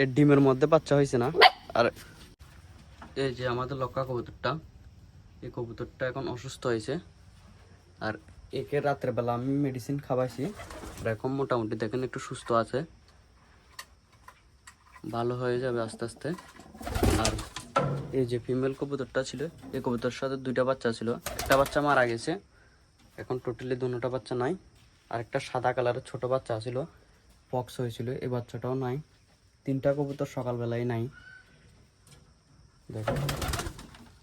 এর ডিমের মধ্যে বাচ্চা হয়েছে না। আর এই যে আমাদের লক্কা কবুতরটা এই কবুতরটা এখন অসুস্থ হয়েছে। আর একে রাত্রে বেলা আমি মেডিসিন খাওয়াইছি। আর এখন মোটামুটি দেখেন একটু সুস্থ আছে। ভালো হয়ে যাবে আস্তে আস্তে। আর এই যে ফিমেল কবুতরটা ছিল এই কবুতর সাথে দুইটা বাচ্চা ছিল। একটা বাচ্চা মারা গেছে। এখন টোটালি দুটা বাচ্চা নাই। আর একটা সাদা কালারের ছোট বাচ্চা ছিল। পক্স হয়েছিল এই বাচ্চাটাও নাই। তিনটা কবুতর সকালবেলায় নাই। দেখো।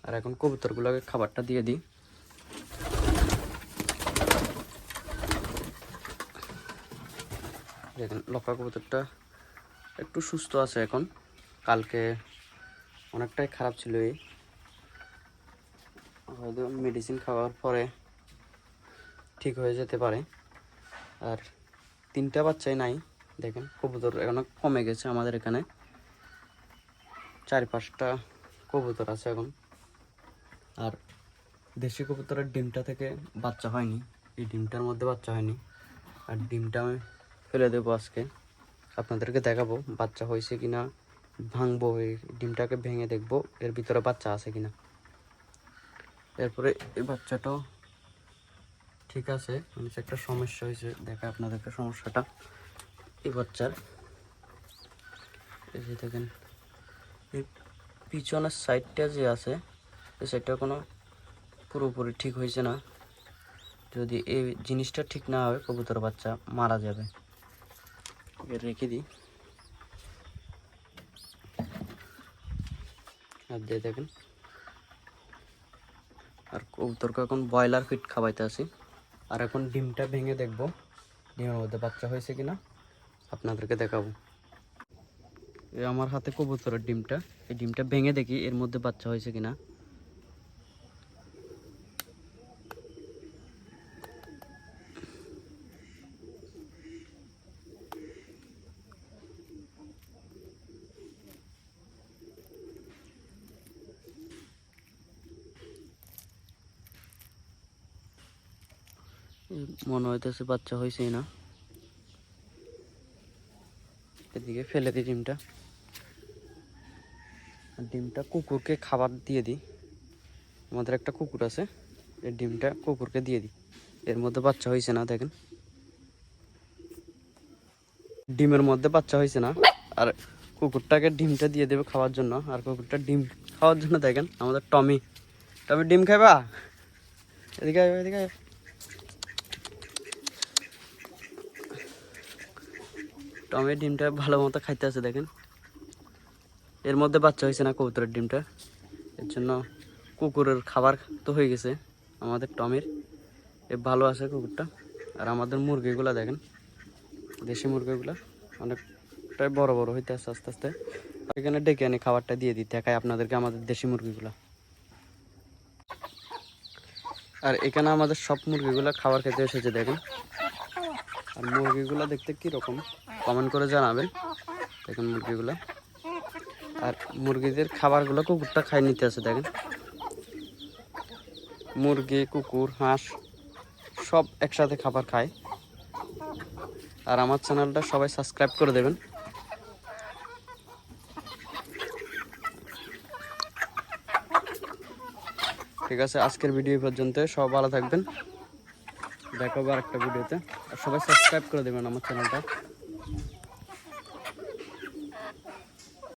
আর এখন কবুতরগুলোকে খাবারটা দিয়ে দিই। দেখেন লক্কা কবুতরটা একটু সুস্থ আছে এখন। কালকে অনেকটাই খারাপ ছিল এই। হয়তো মেডিসিন খাওয়ার পরে ঠিক হয়ে যেতে পারে। আর তিনটা বাচ্চাই নাই। দেখেন, কবুতর এখন কমে গেছে আমাদের এখানে। চার পাঁচটা কবুতর আছে এখন। আর দেশি কবুতরের ডিমটা থেকে বাচ্চা হয়নি। এই ডিমটার মধ্যে বাচ্চা হয়নি। আর ডিমটা আমি ফেলে দেবো আজকে। আপনাদেরকে দেখাবো বাচ্চা হয়েছে কিনা, ভাঙবো, এই ডিমটাকে ভেঙে দেখব এর ভিতরে বাচ্চা আছে কিনা। এরপরে এই বাচ্চাটাও ঠিক আছে। মানে একটা সমস্যা হয়েছে, দেখা আপনাদেরকে সমস্যাটা। এই বাচ্চার। এই যে দেখেন, এই পিছনের সাইডটা যে আছে, এই সাইডটা কোনো পুরোপুরি ঠিক হয়েছে না। যদি এই জিনিসটা ঠিক না হয়, কবুতর বাচ্চা মারা যাবে। রেখে দিই। আর দিয়ে দেখেন, আর কবুতরকে এখন ব্রয়লার ফিট খাওয়াইতে আছি আর এখন ডিমটা ভেঙে দেখব, ডিমের মধ্যে বাচ্চা হয়েছে কিনা। আপনাদেরকে দেখাবো। আমার হাতে কবুতরের ডিমটা। এই ডিমটা ভেঙে দেখি এর মধ্যে বাচ্চা হয়েছে কিনা। মনে হইতেছে বাচ্চা হয়েছেই না। এদিকে ফেলে দিই ডিমটা। ডিমটা কুকুরকে খাবার দিয়ে দিই। আমাদের একটা কুকুর আছে, এই ডিমটা কুকুরকে দিয়ে দিই। এর মধ্যে বাচ্চা হয়েছে না, দেখেন। ডিমের মধ্যে বাচ্চা হয়েছে না, আর কুকুরটাকে ডিমটা দিয়ে দেবে খাওয়ার জন্য। আর কুকুরটা ডিম খাওয়ার জন্য দেখেন, আমাদের টমি। টমি, ডিম খাইবা? এদিকে এদিকে টমের ডিমটা ভালো মতো খাইতে আছে, দেখেন। এর মধ্যে বাচ্চা হয়েছে না কবুতরের ডিমটা। এর জন্য কুকুরের খাবার তো হয়ে গেছে, আমাদের টমের। এ ভালো আছে কুকুরটা। আর আমাদের মুরগিগুলো, দেখেন, দেশি মুরগিগুলো অনেকটাই বড় বড় হইতে আসছে আস্তে আস্তে। এখানে ডেকে আনি খাবারটা দিয়ে দিতে দেখায় আপনাদেরকে আমাদের দেশি মুরগিগুলো। আর এখানে আমাদের সব মুরগিগুলো খাবার খেতে এসেছে, দেখেন। আর মুরগিগুলো দেখতে কীরকম? কমেন্ট করে জানাবেন দেখুন মুরগিগুলো। আর মুরগিদের খাবারগুলো কুকুরটা খাই নিতে আছে দেখেন। মুরগি, কুকুর, হাঁস, সব একসাথে খাবার খায়। আর আমার চ্যানেলটা সবাই সাবস্ক্রাইব করে দেবেন। ঠিক আছে, আজকের ভিডিও পর্যন্ত সব ভালো থাকবেন। দেখাবো আর একটা ভিডিওতে আর সবাই সাবস্ক্রাইব করে দেবেন আমার চ্যানেলটা